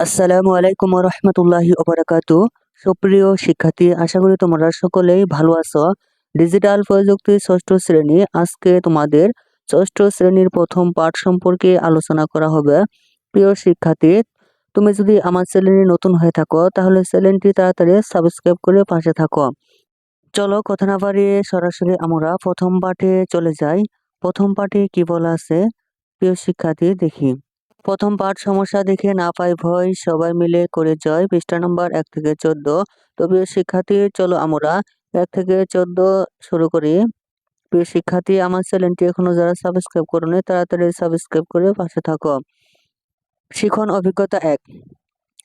আসসালামু আলাইকুম রহমতুল্লাহি ওবরাকাতু। সুপ্রিয় শিক্ষার্থী, আশা করি তোমরা সকলেই ভালো আছো। ডিজিটাল প্রযুক্তি ষষ্ঠ শ্রেণি, আজকে তোমাদের ষষ্ঠ শ্রেণির প্রথম পাঠ সম্পর্কে আলোচনা করা হবে। প্রিয় শিক্ষার্থী, তুমি যদি আমার চ্যানেলে নতুন হয়ে থাকো, তাহলে চ্যানেলটি তাড়াতাড়ি সাবস্ক্রাইব করে পাশে থাকো। চলো কথা না বাড়িয়ে সরাসরি আমরা প্রথম পাঠে চলে যাই। প্রথম পাঠে কি বলা আছে? প্রিয় শিক্ষার্থী, দেখি। প্রথম পাঠ সমস্যা দেখে না পাই ভয়, সবাই মিলে করে জয়। পৃষ্ঠা নম্বর এক থেকে চোদ্দ। তো প্রিয় শিক্ষার্থী, চলো আমরা এক থেকে চোদ্দ শুরু করি। প্রিয় শিক্ষার্থী, আমার চ্যানেলটি এখনও যারা সাবস্ক্রাইব করোনি, তাড়াতাড়ি সাবস্ক্রাইব করে পাশে থাকো। শিখন অভিজ্ঞতা এক।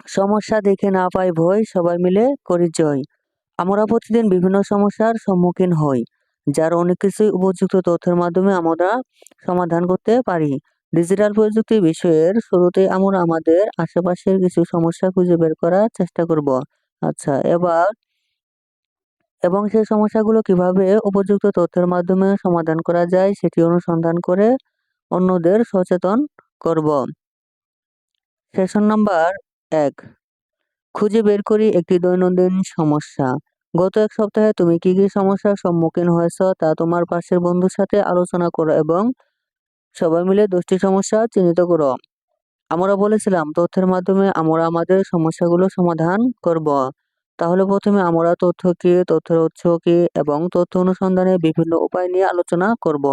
সমস্যা দেখে না পাই ভয়, সবাই মিলে করি জয়। আমরা প্রতিদিন বিভিন্ন সমস্যার সম্মুখীন হই, যার অনেক কিছুই উপযুক্ত তথ্যের মাধ্যমে আমরা সমাধান করতে পারি। ডিজিটাল প্রযুক্তি বিষয়ের শুরুতে আমরা আমাদের আশেপাশের কিছু সমস্যা খুঁজে বের করার চেষ্টা করব। আচ্ছা এবার এবং সেই সমস্যাগুলো কীভাবে উপযুক্ত তথ্যের মাধ্যমে সমাধান করা যায় সেটি অনুসন্ধান করে অন্যদের সচেতন করব। সেশন নাম্বার এক, খুঁজে বের করি একটি দৈনন্দিন সমস্যা। গত এক সপ্তাহে তুমি কি কি সমস্যার সম্মুখীন হয়েছ তা তোমার পাশের বন্ধুর সাথে আলোচনা করো এবং সবাই মিলে দশটি সমস্যা চিহ্নিত করো। আমরা বলেছিলাম, তথ্যের মাধ্যমে আমরা আমাদের সমস্যাগুলো সমাধান করব। তাহলে প্রথমে আমরা তথ্য কি, তথ্যের উৎস কি এবং তথ্য অনুসন্ধানের বিভিন্ন উপায় নিয়ে আলোচনা করব।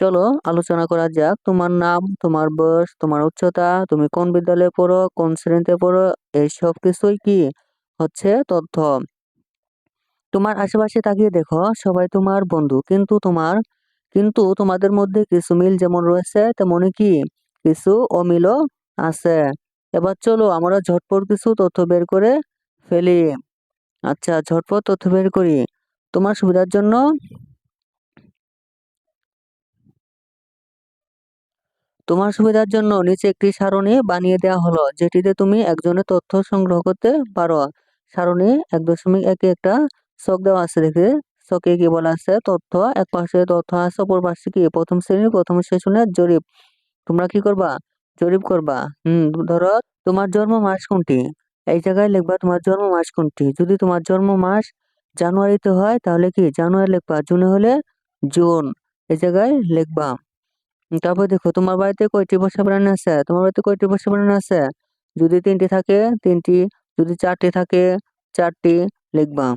চলো আলোচনা করা যাক। তোমার নাম, তোমার বয়স, তোমার উচ্চতা, তুমি কোন বিদ্যালয়ে পড়ো, কোন শ্রেণীতে পড়ো এই সব কিছুই কি হচ্ছে তথ্য? তোমার আশেপাশে তাকিয়ে দেখো, সবাই তোমার বন্ধু, কিন্তু তোমার কিন্তু তোমাদের মধ্যে কিছু মিল যেমন রয়েছে তেমনই কি কিছু অমিলও আছে। এবার চলো আমরা ঝটপট কিছু তথ্য বের করে ফেলি। আচ্ছা ঝটপট তথ্য বের করি। তোমার সুবিধার জন্য তোমার সুবিধার জন্য নিচে একটি সারণী বানিয়ে দেওয়া হলো, যেটিতে তুমি একজনের তথ্য সংগ্রহ করতে পারো। সারণী এক দশমিক একে একটা চক দেওয়া আছে দেখে চকে কি বলা আছে? তথ্য, এক পাশে তথ্য আছে, অপর পাশে কি? প্রথম শ্রেণির প্রথম সেশনের জরিপ। তোমরা কি করবা? জরিপ করবা। হুম, ধরো তোমার জন্ম মাস কোনটি? এই জায়গায় লিখবা তোমার জন্ম মাস কোনটি? যদি তোমার জন্ম মাস জানুয়ারিতে হয়, তাহলে কি? জানুয়ারি লিখবা, জুনে হলে জুন। এই জায়গায় লিখবা। তারপর দেখো, তোমার বাড়িতে কয়টি পোষা প্রাণী আছে? তোমার বাড়িতে কয়টি পোষা প্রাণী আছে? যদি তিনটি থাকে, তিনটি। যদি চারটি থাকে, চারটি। লিখবা।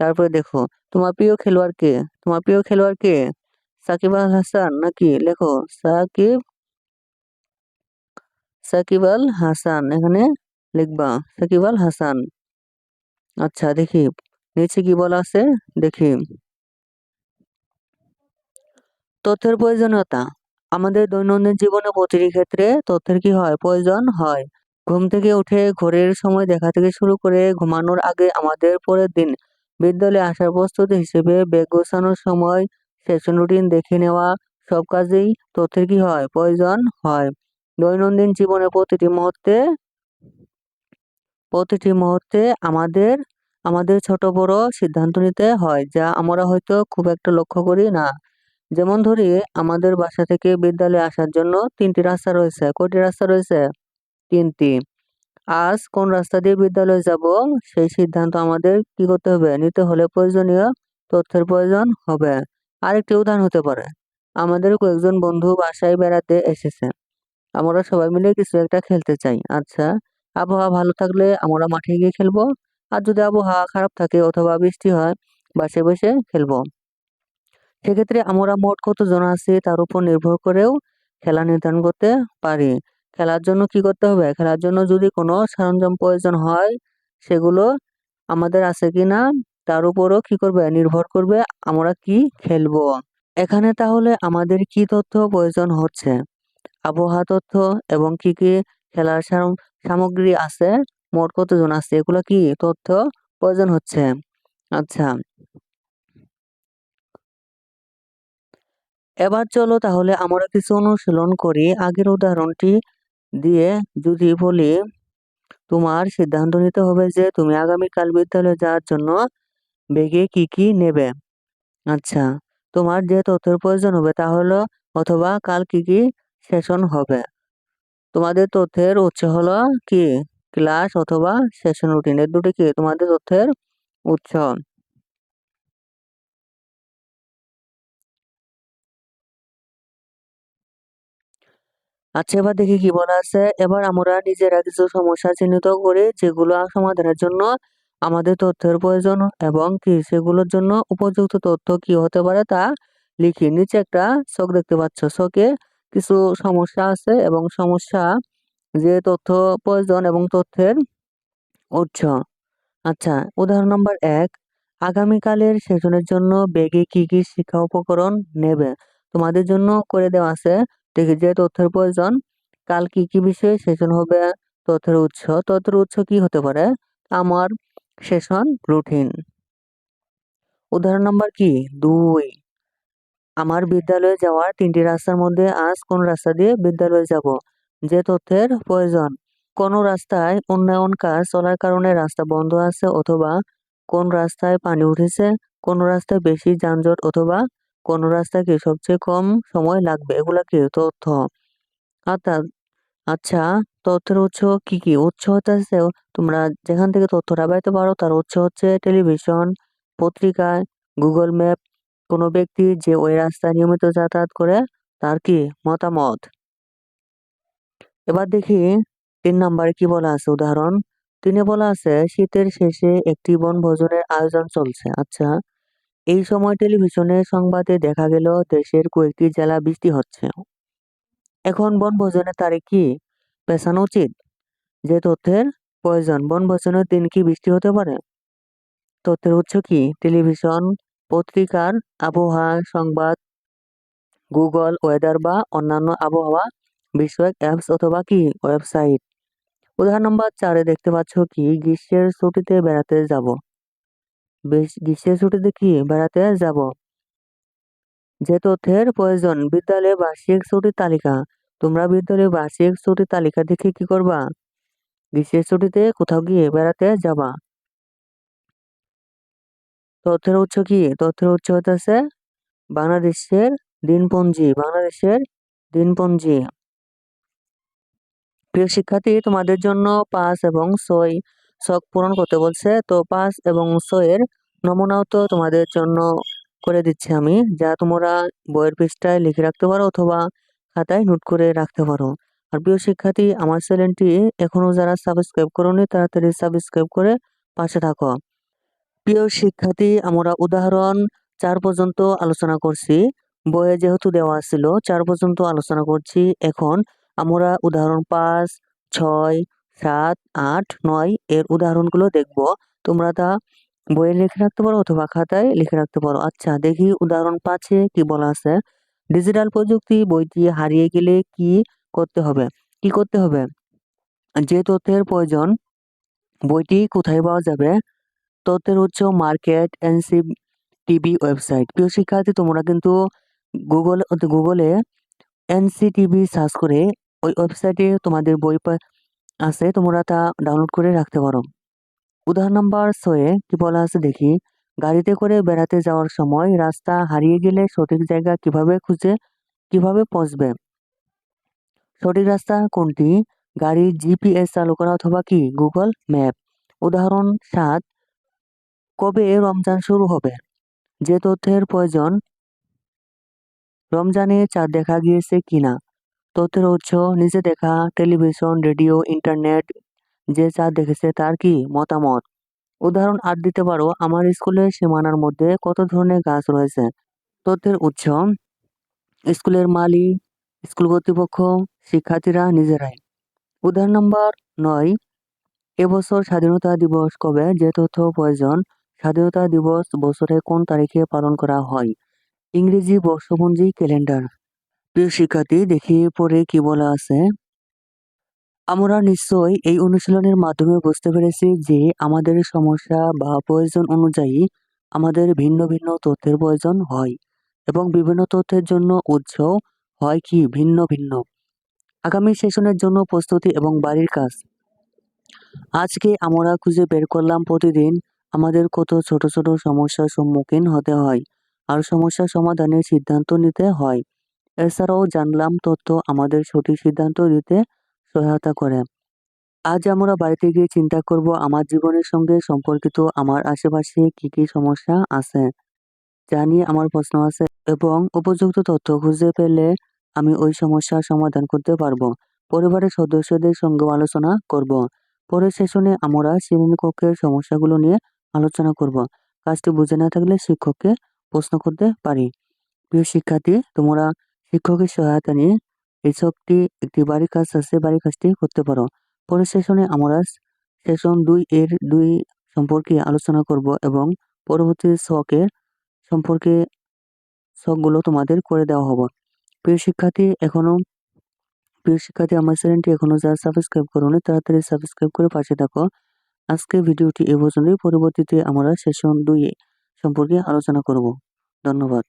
তারপরে দেখো, তোমার প্রিয় খেলোয়াড় কে? তোমার প্রিয় খেলোয়াড় কে? সাকিব আল হাসান নাকি? লেখো, সাকিব সাকিব আল হাসান। এখানে লিখবা, সাকিব আল হাসান। আচ্ছা দেখি, নিচে কি বলা আছে? দেখি। তথ্যের প্রয়োজনীয়তা। আমাদের দৈনন্দিন জীবনে প্রতিটি ক্ষেত্রে তথ্যের কি হয়? প্রয়োজন হয়। ঘুম থেকে উঠে ঘড়ির সময় দেখা থেকে শুরু করে ঘুমানোর আগে আমাদের পরের দিন বিদ্যালয়ে আসার প্রস্তুতি হিসেবে ব্যাগ গোছানোর সময় সেশন রুটিন দেখে নেওয়া, সব কাজেই তথ্যের কি হয়, প্রয়োজন হয়। দৈনন্দিন জীবনে প্রতিটি মুহূর্তে প্রতিটি মুহূর্তে আমাদের আমাদের ছোট বড় সিদ্ধান্ত নিতে হয়, যা আমরা হয়তো খুব একটা লক্ষ্য করি না। যেমন ধরি, আমাদের বাসা থেকে বিদ্যালয়ে আসার জন্য তিনটি রাস্তা রয়েছে। কয়টি রাস্তা রয়েছে? তিনটি। আজ কোন রাস্তা দিয়ে বিদ্যালয়ে যাব? সেই সিদ্ধান্ত আমাদের কি করতে হবে? নিতে হলে প্রয়োজনীয় তথ্যের প্রয়োজন হবে। আরেকটি উদাহরণ হতে পারে। আমাদের কয়েকজন বন্ধু বাসায় বেড়াতে এসেছে। আমরা সবাই মিলে কিছু একটা খেলতে চাই। আচ্ছা আবহাওয়া ভালো থাকলে আমরা মাঠে গিয়ে খেলব? আর যদি আবহাওয়া খারাপ থাকে অথবা বৃষ্টি হয় বাসে বসে খেলব। সেক্ষেত্রে আমরা মোট কতজন আছি তার উপর নির্ভর করেও খেলা নির্ধারণ করতে পারি। খেলার জন্য কি করতে হবে? খেলার জন্য যদি কোনো সরঞ্জাম প্রয়োজন হয়, সেগুলো আমাদের আছে কি না, তার উপরও কি করবে? নির্ভর করবে আমরা কি খেলব। এখানে তাহলে আমাদের কি তথ্য প্রয়োজন হচ্ছে? আবহাওয়া তথ্য এবং কি কি খেলার সামগ্রী আছে? মোট কতজন আছে? এগুলো কি তথ্য প্রয়োজন হচ্ছে? আচ্ছা। এবার চলো তাহলে আমরা কিছু অনুশীলন করি। আগের উদাহরণটি দিয়ে যদি বলি, তোমার সিদ্ধান্ত নিতে হবে যে তুমি আগামীকাল বিদ্যালয়ে যাওয়ার জন্য বেগে কি কি নেবে। আচ্ছা তোমার যে তথ্যের প্রয়োজন হবে তা হলো অথবা কাল কি কি সেশন হবে। তোমাদের তথ্যের উৎস হলো কি? ক্লাস অথবা সেশন রুটিন, এর দুটি কি? তোমাদের তথ্যের উৎস। আচ্ছা এবার দেখি কি বলা আছে। এবার আমরা নিজেরা কিছু সমস্যা চিহ্নিত করি যেগুলো সমাধানের জন্য আমাদের তথ্যের প্রয়োজন এবং কি সেগুলোর জন্য উপযুক্ত তথ্য কি হতে পারে তা লিখি নিচে একটা চোখ দেখতে পাচ্ছ। চোখে কিছু সমস্যা আছে এবং সমস্যা যে তথ্য প্রয়োজন এবং তথ্যের উৎস। আচ্ছা উদাহরণ নম্বর এক, আগামীকালের সেশনের জন্য ব্যাগে কি কি শিক্ষা উপকরণ নেবে? তোমাদের জন্য করে দেওয়া আছে দেখি যে তথ্যের প্রয়োজন, কাল কি কি বিষয়ে সেশন হবে, তথ্যের উৎস তথ্যের উৎস কি হতে পারে, আমার সেশন রুটিন। উদাহরণ নম্বর কি? দুই। আমার বিদ্যালয়ে যাওয়ার তিনটি রাস্তার মধ্যে আজ কোন রাস্তা দিয়ে বিদ্যালয়ে যাব? যে তথ্যের প্রয়োজন। কোন রাস্তায় উন্নয়ন কাজ চলার কারণে রাস্তা বন্ধ আছে অথবা কোন রাস্তায় পানি উঠেছে, কোন রাস্তায় বেশি যানজট অথবা কোন রাস্তায় কি সবচেয়ে কম সময় লাগবে? এগুলা কি তথ্য? অর্থাৎ আচ্ছা তথ্যের উৎস কি কি? উৎস হচ্ছে তোমরা যেখান থেকে তথ্যটা পাইতে পারো, তার উৎস হচ্ছে টেলিভিশন, পত্রিকায়, গুগল ম্যাপ। কোনো ব্যক্তি যে ওই রাস্তায় নিয়মিত যাতায়াত করে, তার কি মতামত? এবার দেখি, তিন নম্বরে কি বলা আছে? উদাহরণ, তিনে বলা আছে, শীতের শেষে একটি বনভোজনের আয়োজন চলছে। আচ্ছা এই সময় টেলিভিশনের সংবাদে দেখা গেল, দেশের কয়েকটি জেলা বৃষ্টি হচ্ছে। এখন বনভোজনের তারিখ কি? পেছানো উচিত। যে তথ্যের প্রয়োজন, বনভোজনের দিন কি বৃষ্টি হতে পারে? তথ্যের উৎস কি? টেলিভিশন, পত্রিকার আবহাওয়া সংবাদ, গুগল, ওয়েদার বা অন্যান্য আবহাওয়া বিষয়ক অ্যাপস অথবা কি? ওয়েবসাইট। উদাহরণ নম্বর চারে দেখতে পাচ্ছ কি? গ্রীষ্মের ছুটিতে বেড়াতে যাব। বেশ গ্রীষ্মের ছুটিতে কি বেড়াতে যাব। যে তথ্যের প্রয়োজন, বিদ্যালয়ে বার্ষিক ছুটির তালিকা। তোমরা বিদ্যালয়ে বার্ষিক ছুটির তালিকা দেখে কি করবা? গ্রীষ্মের ছুটিতে কোথাও গিয়ে বেড়াতে যাবা? তথ্যের উৎস কি? তথ্যের উৎস হতেছে বাংলাদেশের দিনপঞ্জি বাংলাদেশের দিনপঞ্জি। প্রিয় শিক্ষার্থী, তোমাদের জন্য পাঁচ এবং ছয় শখ পূরণ করতে বলছে। তো পাঁচ এবং ছয়ের নমুনাও তো তোমাদের জন্য করে দিচ্ছি আমি। যা তোমরা বইয়ের পৃষ্ঠায় লিখে রাখতে পারো অথবা খাতায় নোট করে রাখতে পারো। আর প্রিয় শিক্ষার্থী, আমার চ্যানেলটি এখনও যারা সাবস্ক্রাইব করোনি, তাড়াতাড়ি সাবস্ক্রাইব করে পাশে থাকো। প্রিয় শিক্ষার্থী, আমরা উদাহরণ চার পর্যন্ত আলোচনা করছি। বইয়ে যেহেতু দেওয়া ছিল, চার পর্যন্ত আলোচনা করছি। এখন আমরা উদাহরণ পাঁচ, ছয় সাত, আট, নয় এর উদাহরণগুলো দেখব। তোমরা তা বইয়ে লিখে রাখতে পারো অথবা খাতায় লিখে রাখতে পারো। আচ্ছা দেখি উদাহরণ পাঁচে কি বলা আছে। ডিজিটাল প্রযুক্তি, বইটি হারিয়ে গেলে কি করতে হবে? কি করতে হবে? যে তথ্যের প্রয়োজন, বইটি কোথায় পাওয়া যাবে? তথ্যের উৎস, মার্কেট এনসি টিভি ওয়েবসাইট। প্রিয় শিক্ষার্থী, তোমরা কিন্তু গুগল গুগলে এনসিটিভি সার্চ করে ওই ওয়েবসাইটে তোমাদের বই আছে, তোমরা তা ডাউনলোড করে রাখতে পারো। উদাহরণ নাম্বার ছয়ে কি বলা আছে দেখি। গাড়িতে করে বেড়াতে যাওয়ার সময় রাস্তা হারিয়ে গেলে সঠিক জায়গা কীভাবে খুঁজে, কীভাবে পৌঁছবে? সঠিক রাস্তা কোনটি? গাড়ির জিপিএস চালু করা অথবা কি? গুগল ম্যাপ উদাহরণ সাত, কবে রমজান শুরু হবে? যে তথ্যের প্রয়োজন, রমজানে চাঁদ দেখা গিয়েছে কিনা? তথ্যের উৎস নিজে দেখা, টেলিভিশন, রেডিও, ইন্টারনেট, যে চাঁদ দেখেছে তার কি মতামত? উদাহরণ আট দিতে পারো, আমার স্কুলের সীমানার মধ্যে কত ধরনের গাছ রয়েছে? তথ্যের উৎস, স্কুলের মালিক, স্কুল কর্তৃপক্ষ, শিক্ষার্থীরা নিজেরাই। উদাহরণ নম্বর নয়, এবছর স্বাধীনতা দিবস কবে? যে তথ্য প্রয়োজন, স্বাধীনতা দিবস বছরে কোন তারিখে পালন করা হয়? ইংরেজি বর্ষপঞ্জি ক্যালেন্ডার। প্রিয় শিক্ষার্থী, দেখি পরে কি বলা আছে। আমরা নিশ্চয়ই এই অনুশীলনের মাধ্যমে বুঝতে পেরেছি যে আমাদের সমস্যা বা প্রয়োজন অনুযায়ী আমাদের ভিন্ন ভিন্ন তথ্যের প্রয়োজন হয় এবং বিভিন্ন তথ্যের জন্য উৎস হয় কি ভিন্ন ভিন্ন। আগামী সেশনের জন্য প্রস্তুতি এবং বাড়ির কাজ। আজকে আমরা খুঁজে বের করলাম প্রতিদিন আমাদের কত ছোট ছোট সমস্যার সম্মুখীন হতে হয় আর সমস্যা সমাধানের সিদ্ধান্ত নিতে হয়। এছাড়াও জানলাম তথ্য আমাদের সঠিক সিদ্ধান্ত দিতে সহায়তা করে। আজ আমরা বাড়িতে গিয়ে চিন্তা করব, আমার জীবনের সঙ্গে সম্পর্কিত আমার আশেপাশে কি কি সমস্যা আছে? যা নিয়ে আমার প্রশ্ন আছে এবং উপযুক্ত তথ্য খুঁজে পেলে আমি ওই সমস্যার সমাধান করতে পারব। পরিবারের সদস্যদের সঙ্গে আলোচনা করব। পরের সেশনে আমরা শ্রেণীকক্ষের সমস্যাগুলো নিয়ে আলোচনা করব। কাজটি বুঝে না থাকলে শিক্ষককে প্রশ্ন করতে পারি। প্রিয় শিক্ষার্থী, তোমরা শিক্ষকের সহায়তা নিয়ে এই ছকটি একটি বাড়ির কাজ আছে বাড়ির কাজটি করতে পারো। পরের সেশনে আমরা সেশন দুই এর দুই সম্পর্কে আলোচনা করব এবং পরবর্তী ছকের সম্পর্কে ছকগুলো তোমাদের করে দেওয়া হবে। প্রিয় শিক্ষার্থী, এখনও প্রিয় শিক্ষার্থী, আমার চ্যানেলটি এখনও যারা সাবস্ক্রাইব করোনি, তাড়াতাড়ি সাবস্ক্রাইব করে পাশে থাকো। আজকে ভিডিওটি এ পর্যন্তই। পরবর্তীতে আমরা সেশন দুই সম্পর্কে আলোচনা করব। ধন্যবাদ।